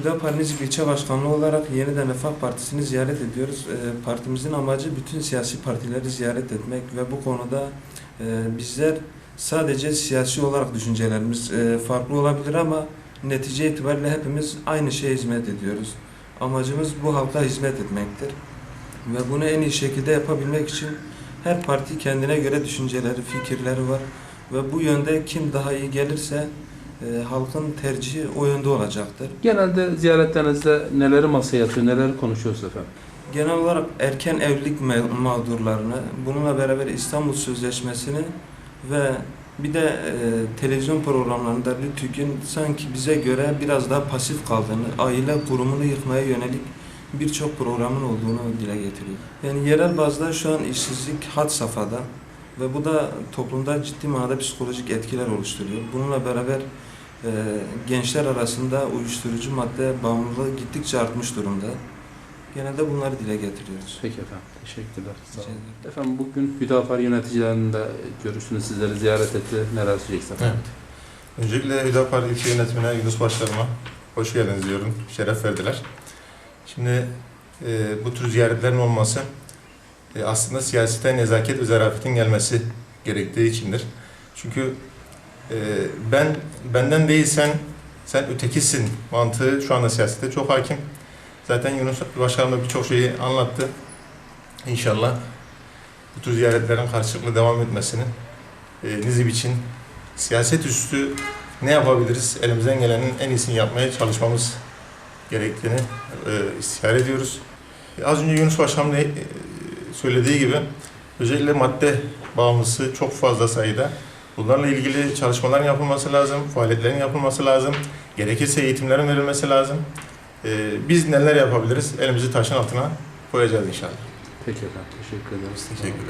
Hüdapar Nizip İlçe Başkanlığı olarak yeniden Refah Partisi'ni ziyaret ediyoruz. Ee, Partimizin amacı bütün siyasi partileri ziyaret etmek ve bu konuda e, bizler sadece siyasi olarak düşüncelerimiz e, farklı olabilir ama netice itibariyle hepimiz aynı şeye hizmet ediyoruz. Amacımız bu halka hizmet etmektir. Ve bunu en iyi şekilde yapabilmek için her parti kendine göre düşünceleri, fikirleri var. Ve bu yönde kim daha iyi gelirse e, halkın tercihi o yönde olacaktır. Genelde ziyaretlerinizde neleri masaya yatıyor, neleri konuşuyoruz efendim? Genel olarak erken evlilik ma- mağdurlarını, bununla beraber İstanbul Sözleşmesi'ni ve bir de e, televizyon programlarında Lütük'ün sanki bize göre biraz daha pasif kaldığını, aile kurumunu yıkmaya yönelik birçok programın olduğunu dile getiriyor. Yani yerel bazda şu an işsizlik had safhada ve bu da toplumda ciddi manada psikolojik etkiler oluşturuyor. Bununla beraber e, gençler arasında uyuşturucu madde bağımlılığı gittikçe artmış durumda. Genelde bunları dile getiriyoruz. Peki efendim, teşekkürler. Sağ olun. Efendim bugün Hüdapar yöneticilerinin de görüşünü sizleri ziyaret etti. Neler söyleyeceksiniz efendim? Öncelikle Hüdapar İlçe Yönetimine, Yunus Başkanıma hoş geldiniz diyorum. Şeref verdiler. Şimdi e, bu tür ziyaretlerin olması e, aslında siyasete nezaket ve zarafetin gelmesi gerektiği içindir. Çünkü e, ben benden değilsen sen ötekisin mantığı şu anda siyasette çok hakim. Zaten Yunus Başkanım da birçok şeyi anlattı. İnşallah bu tür ziyaretlerin karşılıklı devam etmesini e, Nizip için siyaset üstü ne yapabiliriz? Elimizden gelenin en iyisini yapmaya çalışmamız gerektiğini e, istihar ediyoruz. Az önce Yunus Başkan'ın da, e, söylediği gibi özellikle madde bağımlısı çok fazla sayıda. Bunlarla ilgili çalışmaların yapılması lazım, faaliyetlerin yapılması lazım. Gerekirse eğitimlerin verilmesi lazım. E, biz neler yapabiliriz? Elimizi taşın altına koyacağız inşallah. Peki efendim, teşekkür ederiz. Teşekkür ederim.